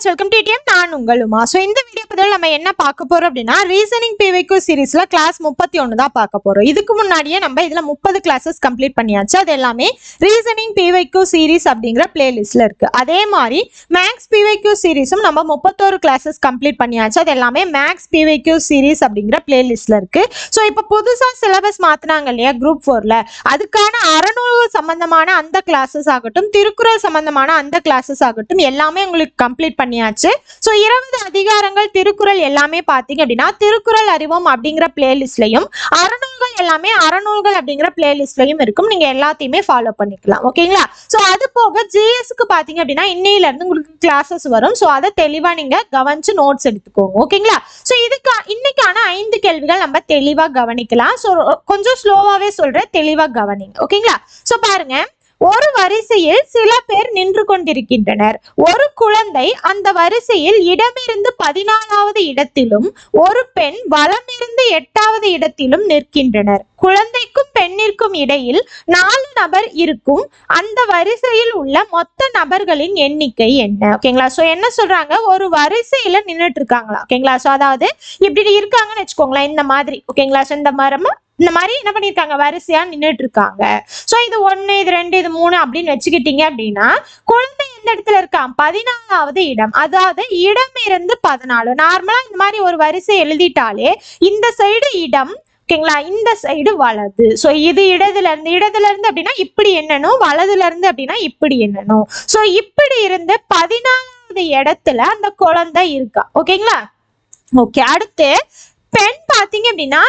Friends welcome to DM நான் உங்கள் Uma. So இந்த வீடியோ பதில் நம்ம என்ன பார்க்க போறோம் அப்படின்னா ரீசனிங் பிவைக்கு சீரீஸ்ல கிளாஸ் முப்பத்தி ஒன்று தான் பார்க்க போறோம். இதுக்கு முன்னாடியே நம்ம இதுல முப்பது கிளாஸஸ் கம்ப்ளீட் பண்ணியாச்சு. அது எல்லாமே ரீசனிங் பிவைக்கு சீரீஸ் அப்படிங்கிற பிளேலிஸ்ட்ல இருக்கு. அதே மாதிரி மேக்ஸ் பிவைக்கு சீரீஸும் நம்ம முப்பத்தோரு கிளாஸஸ் கம்ப்ளீட் பண்ணியாச்சு. அது எல்லாமே மேக்ஸ் பிவைக்கு சீரீஸ் அப்படிங்கிற பிளேலிஸ்ட்ல இருக்கு. ஸோ இப்போ புதுசா சிலபஸ் மாத்தினாங்க இல்லையா குரூப் ஃபோர்ல அதுக்கான அறநூறு சம்பந்தமான அந்த கிளாஸஸ் ஆகட்டும் திருக்குறள் சம்பந்தமான அந்த கிளாஸஸ் ஆகட்டும் எல்லாமே உங்களுக்கு கம்ப்ளீட் பண்ணியாச்சு. ஸோ இருபது அதிகாரங்கள் திருக்குறள் எல்லாமே பார்த்தீங்க அப்படின்னா திருக்குறள் அறிவோம் அப்படிங்கிற பிளேலிஸ்ட்லையும் அறநூல்கள் எல்லாமே அறநூல்கள் அப்படிங்கிற பிளேலிஸ்ட்லையும் இருக்கும். நீங்க எல்லாத்தையுமே ஃபாலோ பண்ணிக்கலாம். ஓகேங்களா ஸோ அது போக ஜிஎஸ்க்கு பார்த்தீங்க அப்படின்னா இன்னையில இருந்து உங்களுக்கு கிளாஸஸ் வரும். ஸோ அதை தெளிவா நீங்க கவனிச்சு நோட்ஸ் எடுத்துக்கோங்க. ஓகேங்களா ஸோ இதுக்கு இன்னைக்கான ஐந்து கேள்விகள் நம்ம தெளிவா கவனிக்கலாம். ஸோ கொஞ்சம் ஸ்லோவாவே சொல்றேன். தெளிவா கவனிங்க. ஓகேங்களா ஸோ பாருங்க. ஒரு வரிசையில் சில பேர் நின்று கொண்டிருக்கின்றனர். ஒரு குழந்தை அந்த வரிசையில் இடமிருந்து பதினாலாவது இடத்திலும் ஒரு பெண் வலமிருந்து எட்டாவது இடத்திலும் நிற்கின்றனர். குழந்தைக்கும் பெண்ணிற்கும் இடையில் நாலு நபர் இருக்கும். அந்த வரிசையில் உள்ள மொத்த நபர்களின் எண்ணிக்கை என்ன? ஓகேங்களா சோ என்ன சொல்றாங்க? ஒரு வரிசையில நின்னுட்டு இருக்காங்களா? ஓகேங்களா சோ அதாவது இப்படி இருக்காங்கன்னு வச்சுக்கோங்களேன் இந்த மாதிரி. ஓகேங்களா சோ இந்த மரமா? இந்த மாதிரி என்ன பண்ணிருக்காங்க? வரிசையா நின்னுட்டு இருக்காங்க ஸோ இது ஒன்று இது ரெண்டு இது மூணு அப்படின்னு வச்சுக்கிட்டீங்க அப்படின்னா குழந்தை எந்த இடத்துல இருக்கான் பதினாலாவது இடம். அதாவது இடம் இருந்து பதினாலு நார்மலா இந்த மாதிரி ஒரு வரிசை எழுதிட்டாலே இந்த சைடு இடம் ஓகேங்களா இந்த சைடு வலது. ஸோ இது இடதுல இருந்து இடதுல இருந்து அப்படின்னா இப்படி எண்ணணும் வலதுல இருந்து அப்படின்னா இப்படி எண்ணணும். சோ இப்படி இருந்து பதினாலாவது இடத்துல அந்த குழந்தை இருக்கா? ஓகேங்களா ஓகே அடுத்து பெண் பாத்தீங்க அப்படின்னா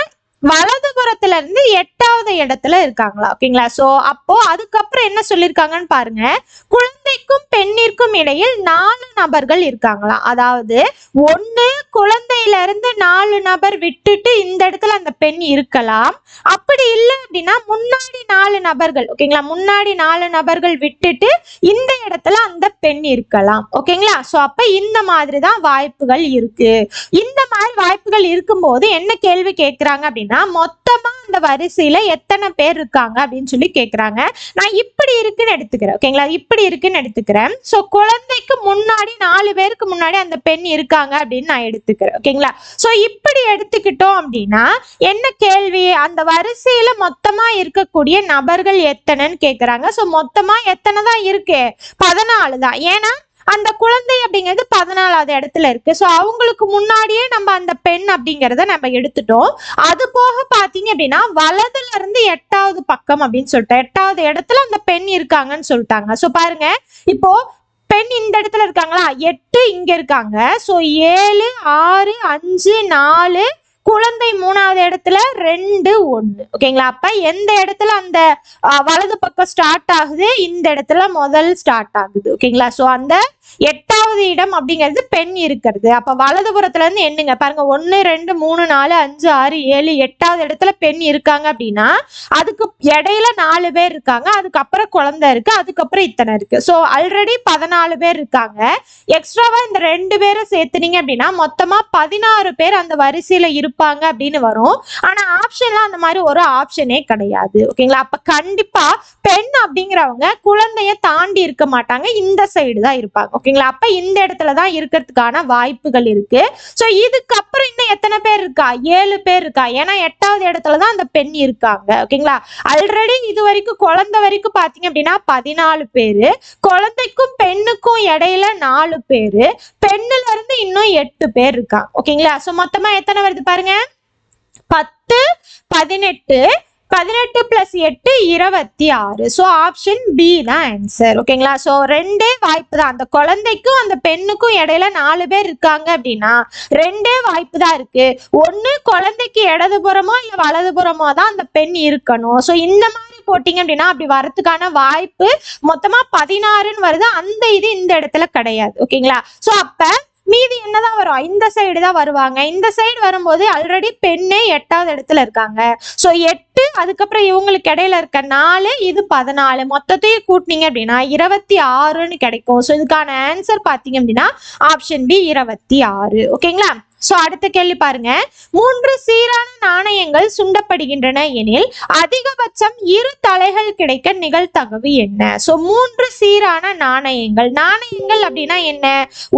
வலதுபுறத்துல இருந்து எட்டாவது இடத்துல இருக்காங்களா? ஓகேங்களா? சோ அப்போ அதுக்கப்புறம் என்ன சொல்லிருக்காங்கன்னு பாருங்க. குழந்தைக்கும் பெண்ணிற்கும் இடையில் நாலு நபர்கள் இருக்காங்களா? அதாவது ஒண்ணு குழந்தை இருந்து நாலு நபர் விட்டுட்டு இந்த இடத்துல அந்த பெண் இருக்கலாம். அப்படி இல்லை அப்படின்னா முன்னாடி நாலு நபர்கள் ஓகேங்களா முன்னாடி நாலு நபர்கள் விட்டுட்டு இந்த இடத்துல அந்த பெண் இருக்கலாம் ஓகேங்களா ஸோ அப்போ இந்த மாதிரி தான் வாய்ப்புகள் இருக்கு. இந்த மாதிரி வாய்ப்புகள் இருக்கும்போது என்ன கேள்வி கேட்குறாங்க அப்படின்னா மொத்தமா அந்த வரிசையில எத்தனை பேர் இருக்காங்க அப்படின்னு சொல்லி கேக்குறாங்க நான் இப்படி இருக்குன்னு எடுத்துக்கிறேன் ஓகேங்களா இப்படி இருக்குன்னு எடுத்துக்கிறேன். சோ குழந்தைக்கு முன்னாடி நாலு பேருக்கு முன்னாடி அந்த பெண் இருக்காங்க அப்படின்னு நான் எடுத்துக்கிறேன் ஓகேங்களா ஸோ இப்படி எடுத்துக்கிட்டோம் அப்படின்னா என்ன கேள்வி? அந்த வரிசையில மொத்தமா இருக்கக்கூடிய நபர்கள் எத்தனைன்னு கேக்குறாங்க. சோ மொத்தமா எத்தனை தான் இருக்கு? பதினாலு தான். ஏன்னா அந்த குழந்தை அப்படிங்கிறது பதினாலாவது இடத்துல இருக்கு. ஸோ அவங்களுக்கு முன்னாடியே நம்ம அந்த பெண் அப்படிங்கிறத நம்ம எடுத்துட்டோம். அது போக பாத்தீங்க அப்படின்னா வலதுல இருந்து எட்டாவது பக்கம் அப்படின்னு சொல்லிட்டு எட்டாவது இடத்துல அந்த பெண் இருக்காங்கன்னு சொல்லிட்டாங்க. ஸோ பாருங்க. இப்போ டென் இந்த இடத்துல இருக்காங்களா? எட்டு இங்க இருக்காங்க. ஸோ ஏழு ஆறு அஞ்சு நாலு குழந்தை மூணாவது இடத்துல ரெண்டு ஒண்ணு. ஓகேங்களா அப்ப எந்த இடத்துல அந்த வலது பக்கம் ஸ்டார்ட் ஆகுது இந்த இடத்துல முதல் ஸ்டார்ட் ஆகுது. ஓகேங்களா ஸோ அந்த எட்டாவது இடம் அப்படிங்கிறது பெண் இருக்கிறது. அப்ப வலதுபுறத்துல இருந்து எண்ணுங்க. பாருங்க ஒன்னு ரெண்டு மூணு நாலு அஞ்சு ஆறு ஏழு எட்டாவது இடத்துல பெண் இருக்காங்க அப்படின்னா அதுக்கு இடையில நாலு பேர் இருக்காங்க. அதுக்கப்புறம் குழந்தை இருக்கு அதுக்கப்புறம் இத்தனை இருக்கு. சோ ஆல்ரெடி பதினாலு பேர் இருக்காங்க. எக்ஸ்ட்ராவா இந்த ரெண்டு பேரை சேர்த்துனீங்க அப்படின்னா மொத்தமா பதினாறு பேர் அந்த வரிசையில இருப்பாங்க அப்படின்னு வரும். ஆனா ஆப்ஷன்லாம் அந்த மாதிரி ஒரு ஆப்ஷனே கிடையாது. ஓகேங்களா அப்ப கண்டிப்பா பெண் அப்படிங்கிறவங்க குழந்தைய தாண்டி இருக்க மாட்டாங்க. இந்த சைடு தான் இருப்பாங்க. ஓகேங்களா அப்ப இந்த இடத்துல தான் இருக்கிறதுக்கான வாய்ப்புகள் இருக்கு. ஸோ இதுக்கப்புறம் இன்னும் எத்தனை பேர் இருக்கா? ஏழு பேர் இருக்கா? ஏன்னா எட்டாவது இடத்துல தான் அந்த பெண் இருக்காங்க. ஓகேங்களா ஆல்ரெடி இது வரைக்கும் குழந்தை வரைக்கும் பாத்தீங்க அப்படின்னா பதினாலு பேரு. குழந்தைக்கும் பெண்ணுக்கும் இடையில நாலு பேரு. பெண்ணுல இருந்து இன்னும் எட்டு பேர் இருக்காங்க. ஓகேங்களா சோ மொத்தமா எத்தனை வருது பாருங்க. பத்து பதினெட்டு பதினெட்டு பிளஸ் எட்டு இருபத்தி ஆறு. ஸோ ஆப்ஷன் பி தான் ஆன்சர் ஓகேங்களா ஸோ ரெண்டே வாய்ப்பு தான். அந்த குழந்தைக்கும் அந்த பெண்ணுக்கும் இடையில நாலு பேர் இருக்காங்க அப்படின்னா ரெண்டே வாய்ப்பு தான் இருக்கு. ஒன்று குழந்தைக்கு இடதுபுறமோ இல்லை வலதுபுறமோ தான் அந்த பெண் இருக்கணும். ஸோ இந்த மாதிரி போட்டிங்க அப்படின்னா அப்படி வரதுக்கான வாய்ப்பு மொத்தமா பதினாறுன்னு வருது. அந்த இது இந்த இடத்துல கிடையாது. ஓகேங்களா ஸோ அப்ப மீதி என்னதான் வரும்? இந்த சைடு தான் வருவாங்க. இந்த சைடு வரும்போது ஆல்ரெடி பெண்ணே எட்டாவது இடத்துல இருக்காங்க. ஸோ எட்டு எட்டு அதுக்கப்புறம் இவங்களுக்கு இடையில இருக்க நாலு இது பதினாலு. மொத்தத்தையும் கூட்டினீங்க அப்படின்னா இருபத்தி ஆறுன்னு கிடைக்கும். ஸோ இதுக்கான ஆன்சர் பார்த்தீங்க அப்படின்னா ஆப்ஷன் பி இருபத்தி ஆறு. ஓகேங்களா சோ அடுத்த கேள்வி பாருங்க. மூன்று சீரான நாணயங்கள் சுண்டப்படுகின்றன எனில் அதிகபட்சம் இரு தலைகள் கிடைக்க நிகழ்தகவு என்ன? சோ மூன்று சீரான நாணயங்கள். நாணயங்கள் அப்படின்னா என்ன?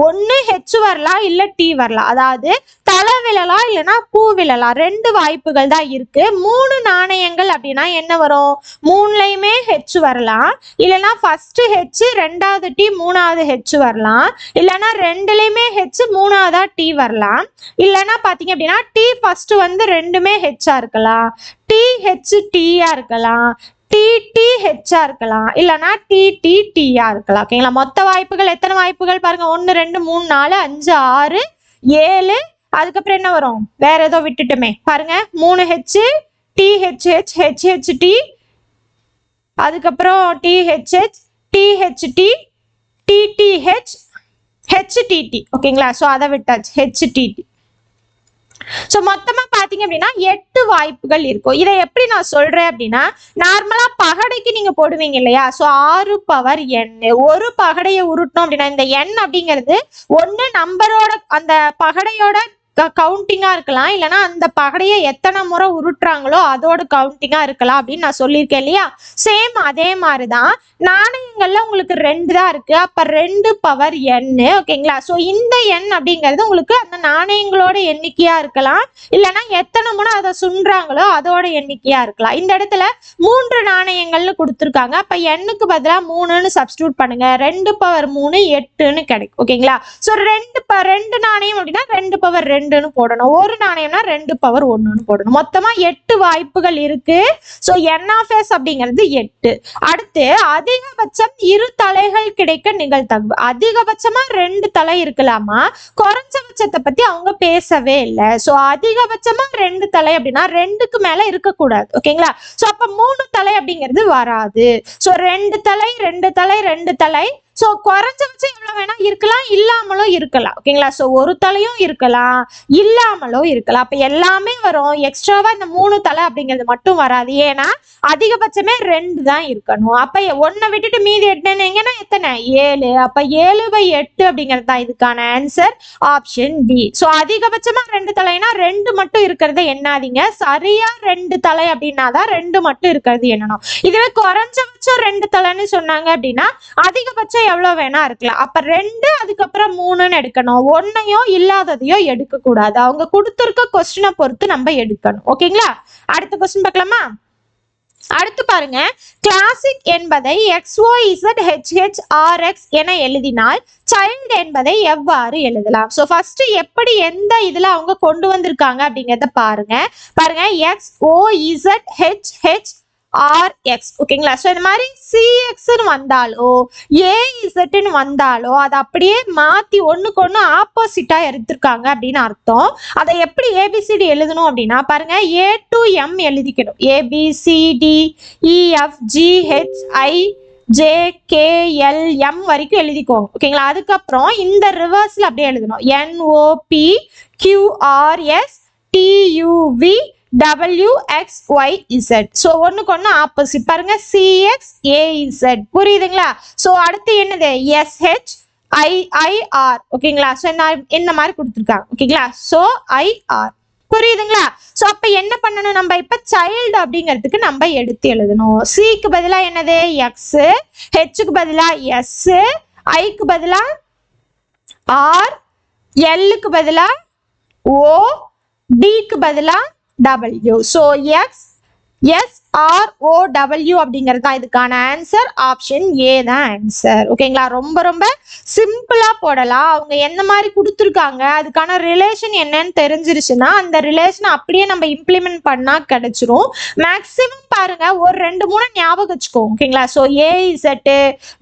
ஒன்னு ஹெச் வரலாம் இல்ல டி வரலாம் அதாவது தலை விழலாம் இல்லைன்னா பூ விழலாம் ரெண்டு வாய்ப்புகள் தான் இருக்கு. மூணு நாணயங்கள் அப்படின்னா என்ன வரும்? மூணுலையுமே ஹெச் வரலாம். இல்லைன்னா ஃபர்ஸ்ட் ஹெச் ரெண்டாவது டி மூணாவது ஹெச் வரலாம். இல்லைன்னா ரெண்டுலையுமே ஹெச் மூணாவதா டி வரலாம். இல்லைன்னா பார்த்தீங்க அப்படின்னா டி ஃபர்ஸ்ட் வந்து ரெண்டுமே ஹெச்சா இருக்கலாம். டி ஹெச் டியா இருக்கலாம். டி ஹெச்சா இருக்கலாம். இல்லைன்னா டிடி டியா இருக்கலாம். ஓகேங்களா? மொத்த வாய்ப்புகள் எத்தனை வாய்ப்புகள் பாருங்க. ஒன்று ரெண்டு மூணு நாலு அஞ்சு ஆறு ஏழு அதுக்கப்புறம் என்ன வரும்? வேற ஏதோ விட்டுட்டுமே. பாருங்க மூணு H D H H H H D D அதுக்கப்புறம் D H H D H D D D D H H D D ஓகேங்களா? ஸோ அதை விட்டாச்சு. ஹெச்டிடி ஸோ மொத்தமாக பார்த்தீங்க அப்படின்னா எட்டு வாய்ப்புகள் இருக்கும். இதை எப்படி நான் சொல்கிறேன் அப்படின்னா நார்மலாக பகடைக்கு நீங்கள் போடுவீங்க இல்லையா? ஸோ ஆறு பவர் எண் ஒரு பகடையை உருட்டணும் அப்படின்னா இந்த எண் அப்படிங்கிறது ஒன்று நம்பரோட அந்த பகடையோட கவுண்டிங்கா இருக்கலாம். இல்லைன்னா அந்த பகடையை எத்தனை முறை உருட்டுறாங்களோ அதோட கவுண்டிங்கா இருக்கலாம் அப்படின்னு நான் சொல்லியிருக்கேன் இல்லையா? சேம் அதே மாதிரிதான். நாணயங்கள்ல உங்களுக்கு ரெண்டு தான் இருக்கு. அப்ப ரெண்டு பவர் எண் ஓகேங்களா? ஸோ இந்த எண் அப்படிங்கிறது உங்களுக்கு அந்த நாணயங்களோட எண்ணிக்கையா இருக்கலாம். இல்லைன்னா எத்தனை முறை அதை சுன்றாங்களோ அதோட எண்ணிக்கையா இருக்கலாம். இந்த இடத்துல மூன்று நாணயங்கள்னு கொடுத்துருக்காங்க. அப்ப எண்ணுக்கு பதிலா மூணுன்னு சப்ஸ்டியூட் பண்ணுங்க. ரெண்டு பவர் மூணு எட்டுன்னு கிடைக்கும். ஓகேங்களா? ஸோ ரெண்டு ப ரெண்டு நாணயம் அப்படின்னா ரெண்டு பவர் ரெண்டு ரெண்டுன்னு போடணும். ஒரு நாணயம்னா ரெண்டு பவர் ஒன்றுன்னு போடணும். மொத்தமா எட்டு வாய்ப்புகள் இருக்கு. ஸோ என் ஆஃப் எஸ் அப்படிங்கிறது எட்டு. அடுத்து அதிகபட்சம் இரு தலைகள் கிடைக்க நிகழ்தகவு அதிகபட்சமா ரெண்டு தலை இருக்கலாமா? குறைஞ்சபட்சத்தை பத்தி அவங்க பேசவே இல்லை. ஸோ அதிகபட்சமா ரெண்டு தலை அப்படின்னா ரெண்டுக்கு மேல இருக்கக்கூடாது. ஓகேங்களா ஸோ அப்ப மூணு தலை அப்படிங்கிறது வராது. ஸோ ரெண்டு தலை ரெண்டு தலை ரெண்டு தலை. ஸோ குறைஞ்சபட்சம் இருக்கலாம் இல்லாமலும் இருக்கலாம். ஓகேங்களா? ஸோ ஒரு தலையும் இருக்கலாம் இல்லாமலும் இருக்கலாம். அப்போ எல்லாமே வரும். எக்ஸ்ட்ராவா இந்த மூணு தலை அப்படிங்கிறது மட்டும் வராது. ஏன்னா அதிகபட்சமே ரெண்டு தான் இருக்கணும். அப்ப ஒன்னை விட்டுட்டு மீதி எட்டுனீங்கன்னா எத்தனை? ஏழு. அப்போ ஏழு பை எட்டு அப்படிங்கிறது தான் இதுக்கான ஆன்சர் ஆப்ஷன் டி ஸோ அதிகபட்சமா ரெண்டு தலைனா ரெண்டு மட்டும் இருக்கிறத எண்ணாதீங்க சரியா ரெண்டு தலை அப்படின்னா தான் ரெண்டு மட்டும் இருக்கிறது எண்ணணும். இதுவே குறைஞ்ச அதிகபட்சம் ரெண்டு தலைன்னு சொன்னாங்க அப்படின்னா அதிகபட்சம் எவ்வளவு வேணா இருக்கலாம். அப்ப ரெண்டு அதுக்கப்புறம் மூணுன்னு எடுக்கணும். ஒன்னையோ இல்லாததையோ எடுக்கக்கூடாது. அவங்க கொடுத்துருக்க கொஸ்டினை பொறுத்து நம்ம எடுக்கணும். ஓகேங்களா? அடுத்த கொஸ்டின் பார்க்கலாமா? அடுத்து பாருங்க. கிளாசிக் என்பதை X O Z H H R X என எழுதினால் சைல்டு என்பதை எவ்வாறு எழுதலாம்? ஸோ ஃபர்ஸ்ட் எப்படி எந்த இதுல அவங்க கொண்டு வந்திருக்காங்க அப்படிங்கிறத பாருங்க. பாருங்க X O Z H H R X ஓகேங்களா ஸோ இந்த மாதிரி சிஎக்ஸ்னு வந்தாலோ ஏஇசட்னு வந்தாலோ அதை அப்படியே மாற்றி ஒன்றுக்கு ஒன்று ஆப்போசிட்டாக எடுத்திருக்காங்க அப்படின்னு அர்த்தம். அதை எப்படி ஏபிசிடி எழுதணும் அப்படின்னா பாருங்க ஏ டு எம் எழுதிக்கணும். A B C D E F G H I J K L M வரைக்கும் எழுதிக்கோங்க. ஓகேங்களா அதுக்கப்புறம் இந்த ரிவர்ஸில் அப்படியே எழுதணும். N O P Q R S T U V W X Y Z so ஒன்றுக்கு ஒன்று ஆப்போசிட் பாருங்க சிஎக்ஸ் ஏஇசட் புரியுதுங்களா? ஸோ அடுத்து என்னது? எஸ்ஹெச் ஐஐஆர் ஓகேங்களா? ஸோ இந்த மாதிரி கொடுத்துருக்காங்க? ஓகேங்களா? ஸோ ஐஆர் புரியுதுங்களா? ஸோ அப்போ என்ன பண்ணணும் நம்ம? இப்போ சைல்டு அப்படிங்கிறதுக்கு நம்ம எடுத்து எழுதணும். சிக்கு பதிலாக என்னது? எக்ஸு ஹெச்சுக்கு பதிலாக எஸ் ஐக்கு பதிலாக ஆர் எல்லுக்கு பதிலாக ஓ டிக்கு பதிலாக W so X S R O W அப்படிங்கிறது தான் இதுக்கான ஆன்சர் ஆப்ஷன் ஏ தான் ஆன்சர் ஓகேங்களா ரொம்ப ரொம்ப சிம்பிளாக போடலாம். அவங்க எந்த மாதிரி கொடுத்துருக்காங்க? அதுக்கான ரிலேஷன் என்னன்னு தெரிஞ்சிருச்சுன்னா அந்த ரிலேஷனை அப்படியே நம்ம இம்ப்ளிமெண்ட் பண்ணால் கிடைச்சிரும். மேக்ஸிமம் பாருங்க ஒரு ரெண்டு மூணு ஞாபகம் வச்சுக்கோ ஓகேங்களா? ஸோ ஏஇசட்டு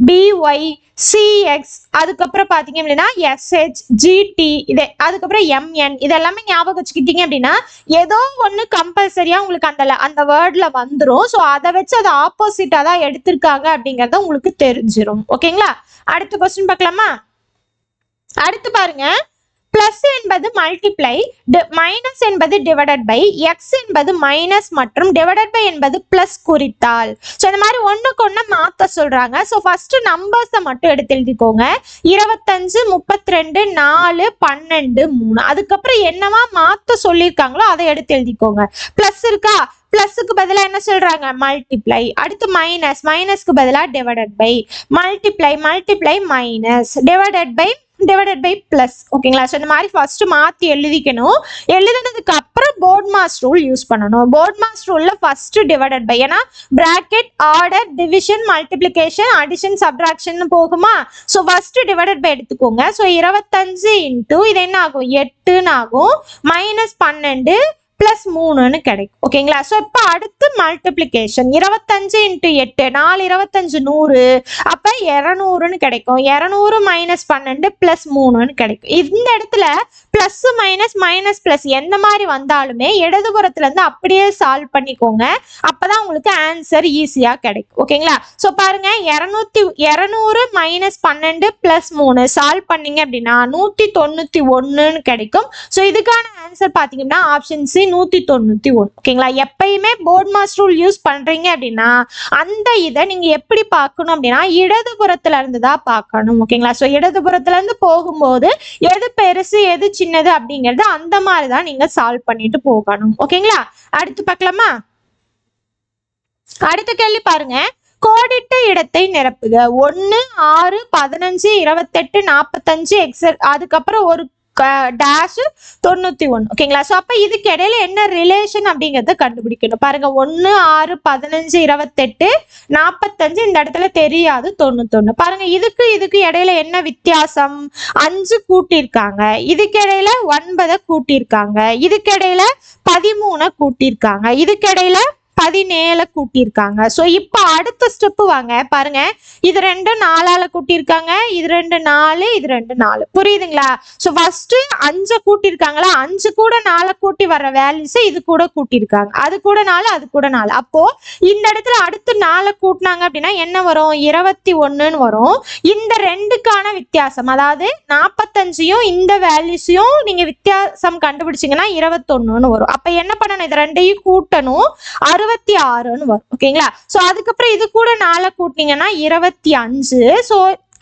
பிஒய் சிஎக்ஸ் அதுக்கப்புறம் பார்த்தீங்க அப்படின்னா எஸ்ஹெச் ஜிடி இது அதுக்கப்புறம் எம்என் இதெல்லாமே ஞாபகம் வச்சுக்கிட்டீங்க அப்படின்னா ஏதோ ஒன்று கம்பல்சரியாக உங்களுக்கு அந்த ல- அந்த வேர்டில் வந்துடும் ஸோ அதை வச்சு அதை ஆப்போசிட்டாக தான் எடுத்திருக்காங்க அப்படிங்கிறத உங்களுக்கு தெரிஞ்சிடும் ஓகேங்களா? அடுத்த கொஸ்டின் பார்க்கலாமா? அடுத்து பாருங்க. பிளஸ் என்பது மல்டிப்ளை மைனஸ் என்பது டிவைடட் பை எக்ஸ் என்பது மைனஸ் மற்றும் டிவைடட் பை என்பது பிளஸ் குறித்தால். ஸோ இந்த மாதிரி ஒன்றுக்கு ஒன்று மாற்ற சொல்கிறாங்க ஸோ ஃபஸ்ட்டு நம்பர்ஸை மட்டும் எடுத்து எழுதிக்கோங்க. இருபத்தஞ்சு முப்பத்தி ரெண்டு நாலு பன்னெண்டு மூணு. அதுக்கப்புறம் என்னவா மாற்ற சொல்லியிருக்காங்களோ அதை எடுத்து எழுதிக்கோங்க. பிளஸ் இருக்கா? பிளஸ்க்கு பதிலாக என்ன சொல்றாங்க? மல்டிப்ளை அடுத்து மைனஸ் மைனஸ்க்கு பதிலாக divided by multiply multiply minus divided by divided by plus ஓகேங்களா ஸோ இந்த மாதிரி ஃபர்ஸ்ட் மாற்றி எழுதிக்கணும். எழுதுனதுக்கு அப்புறம் போர்ட் மாஸ் ரூல் யூஸ் பண்ணணும். போர்ட் மாஸ் ரூலில் ஃபர்ஸ்ட் டிவைடட் பை ஏன்னா bracket order division multiplication addition subtraction போகுமா? ஸோ ஃபர்ஸ்ட் டிவைடட் பை எடுத்துக்கோங்க. ஸோ இருபத்தஞ்சு இன்ட்டு இது என்ன ஆகும் எட்டுன்னு ஆகும். மைனஸ் பன்னெண்டு பிளஸ் மூணுன்னு கிடைக்கும். ஓகேங்களா ஸோ இப்போ அடுத்து மல்டிப்ளிகேஷன் இருபத்தஞ்சு இன்ட்டு எட்டு நாலு இருபத்தஞ்சு நூறு அப்போ இரநூறுன்னு கிடைக்கும். இரநூறு மைனஸ் பன்னெண்டு பிளஸ் மூணுன்னு கிடைக்கும். இந்த இடத்துல பிளஸ் மைனஸ் மைனஸ் பிளஸ் எந்த மாதிரி வந்தாலுமே இடதுபுறத்துலேருந்து அப்படியே சால்வ் பண்ணிக்கோங்க. அப்பதான் உங்களுக்கு ஆன்சர் ஈஸியாக கிடைக்கும். ஓகேங்களா ஸோ பாருங்க இரநூத்தி இரநூறு மைனஸ் பன்னெண்டு பிளஸ் மூணு. சால்வ் பண்ணீங்க அப்படின்னா நூற்றி தொண்ணூற்றி ஒன்றுன்னு கிடைக்கும். ஸோ இதுக்கான ஆன்சர் பார்த்தீங்கன்னா ஆப்ஷன் சி நூத்தி தொண்ணூத்தி ஒன்று ஓகேங்களா எப்பயுமே போர்ட் மாஸ் ரூல் யூஸ் பண்றீங்க அப்படின்னா அந்த இதை நீங்க எப்படி பார்க்கணும் அப்படின்னா இடதுபுறத்துல இருந்து தான் பார்க்கணும். ஓகேங்களா ஸோ இடதுபுறத்துல இருந்து போகும்போது எது பெருசு எது சின்னது அப்படிங்கறது அந்த மாதிரி தான் நீங்க சால்வ் பண்ணிட்டு போகணும். ஓகேங்களா அடுத்து பார்க்கலாமா? அடுத்த கேள்வி பாருங்க. கோடிட்ட இடத்தை நிரப்புக. ஒன்று ஆறு பதினஞ்சு இருபத்தெட்டு நாற்பத்தஞ்சு எக்ஸட் அதுக்கப்புறம் ஒரு டேஷ் தொண்ணூத்தி ஒன்று ஓகேங்களா ஸோ அப்போ இதுக்கு இடையில என்ன ரிலேஷன் அப்படிங்கிறத கண்டுபிடிக்கணும். பாருங்க ஒன்று ஆறு பதினஞ்சு இருபத்தெட்டு நாற்பத்தஞ்சு இந்த இடத்துல தெரியாது தொண்ணூத்தொன்று பாருங்க இதுக்கு இதுக்கு இடையில என்ன வித்தியாசம்? அஞ்சு கூட்டியிருக்காங்க. இதுக்கு இடையில ஒன்பதை கூட்டியிருக்காங்க. இதுக்கு இடையில பதிமூணை கூட்டியிருக்காங்க. இதுக்கு இடையில பதினேழு கூட்டியிருக்காங்க. ஸோ இப்போ அடுத்த ஸ்டெப்பு வாங்க. பாருங்க. இது ரெண்டு நாலால கூட்டியிருக்காங்க. இது ரெண்டு நாலு இது ரெண்டு நாலு. புரியுதுங்களா? ஸோ ஃபர்ஸ்ட் அஞ்சு கூட்டியிருக்காங்களா? அஞ்சு கூட நாலை கூட்டி வர்ற வேல்யூஸ் இது கூட கூட்டியிருக்காங்க. அது கூட நாலு அது கூட நாலு. அப்போ இந்த இடத்துல அடுத்து நாலை கூட்டினாங்க அப்படின்னா என்ன வரும்? இருபத்தி ஒன்றுன்னு வரும். இந்த ரெண்டுக்கான வித்தியாசம் அதாவது நாற்பத்தஞ்சையும் இந்த வேல்யூஸையும் நீங்க வித்தியாசம் கண்டுபிடிச்சீங்கன்னா இருபத்தொன்னுன்னு வரும். அப்ப என்ன பண்ணணும்? இது ரெண்டையும் கூட்டணும். அறுபது இருபத்தி ஆறுன்னு வரும். ஓகேங்களா ஸோ அதுக்கப்புறம் இது கூட நாளை கூட்டினீங்கன்னா இருபத்தி அஞ்சு. ஸோ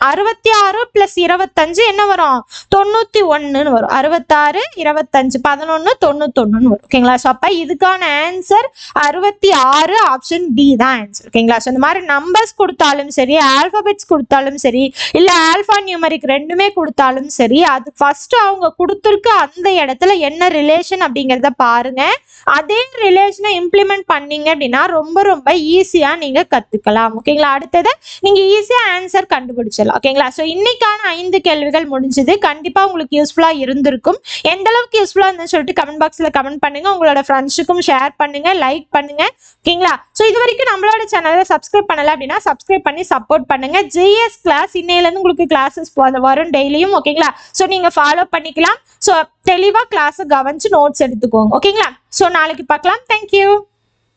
அறுபத்தி ஆறு பிளஸ் இருபத்தஞ்சு என்ன வரும்? தொண்ணூத்தி ஒண்ணுன்னு வரும். அறுபத்தாறு இருபத்தஞ்சு பதினொன்னு தொண்ணூத்தொன்னுன்னு வரும். ஓகேங்களா? ஸோ அப்ப இதுக்கான ஆன்சர் அறுபத்தி ஆறு ஆப்ஷன் டி தான் ஆன்சர் ஓகேங்களா? ஸோ இந்த மாதிரி நம்பர்ஸ் கொடுத்தாலும் சரி ஆல்பபெட்ஸ் கொடுத்தாலும் சரி இல்ல ஆல்பா நியூமரிக் ரெண்டுமே கொடுத்தாலும் சரி அது ஃபர்ஸ்ட் அவங்க கொடுத்துருக்க அந்த இடத்துல என்ன ரிலேஷன் அப்படிங்கிறத பாருங்க. அதே ரிலேஷனை இம்ப்ளிமெண்ட் பண்ணீங்க அப்படின்னா ரொம்ப ரொம்ப ஈஸியா நீங்க கத்துக்கலாம். ஓகேங்களா? அடுத்தது நீங்க ஈஸியா ஆன்சர் சொல்லலாம் ஓகேங்களா ஸோ இன்னைக்கான ஐந்து கேள்விகள் முடிஞ்சது. கண்டிப்பாக உங்களுக்கு யூஸ்ஃபுல்லாக இருந்திருக்கும். எந்த அளவுக்கு யூஸ்ஃபுல்லாக இருந்துன்னு சொல்லிட்டு கமெண்ட் பாக்ஸில் கமெண்ட் பண்ணுங்க. உங்களோட ஃப்ரெண்ட்ஸுக்கும் ஷேர் பண்ணுங்க லைக் பண்ணுங்க ஓகேங்களா ஸோ இது வரைக்கும் நம்மளோட சேனலை சப்ஸ்கிரைப் பண்ணல அப்படின்னா சப்ஸ்கிரைப் பண்ணி சப்போர்ட் பண்ணுங்க. ஜிஎஸ் கிளாஸ் இன்னையிலேருந்து உங்களுக்கு கிளாஸஸ் வரும் டெய்லியும் ஓகேங்களா ஸோ நீங்கள் ஃபாலோ பண்ணிக்கலாம். ஸோ தெளிவாக கிளாஸை கவனிச்சு நோட்ஸ் எடுத்துக்கோங்க ஓகேங்களா ஸோ நாளைக்கு பார்க்கலாம். தேங்க்யூ